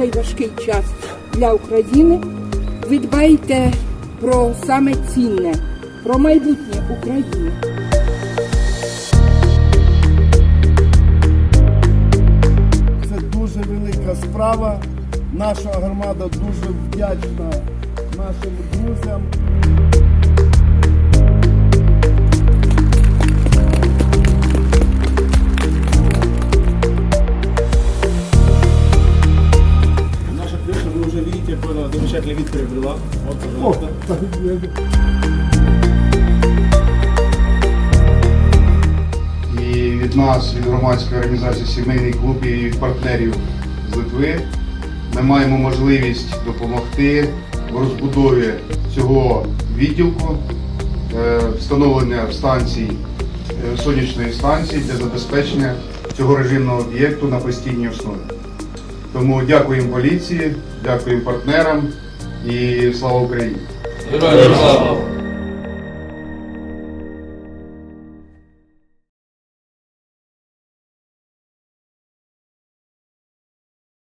цей важкий час для України ви дбаєте про саме цінне, про майбутнє України. Це дуже велика справа. Наша громада дуже вдячна нашим друзям. Вид приобрела. Вот, пожалуйста. І від нас, від громадської організації Сімейний клуб і від партнерів з Литви ми маємо можливість допомогти в розбудові цього відділку, е, встановлення станцій, е, сонячної станції для забезпечення цього режимного об'єкту на постійній основі. Тому дякуємо поліції, дякуємо партнерам і слава Україні! Героям слава!